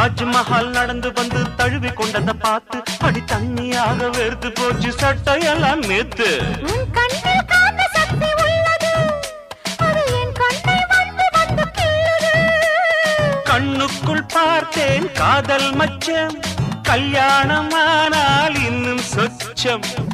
தாஜ்மஹால் நடந்து வந்து தழுவி கொண்டத பார்த்து அடி தண்ணியாக வெறுத்து போச்சு சட்டையெல்லாம் நேத்து கண்ணுக்குள் பார்த்தேன் காதல் மச்சம். கல்யாணமானால் இன்னும் சொச்சம்.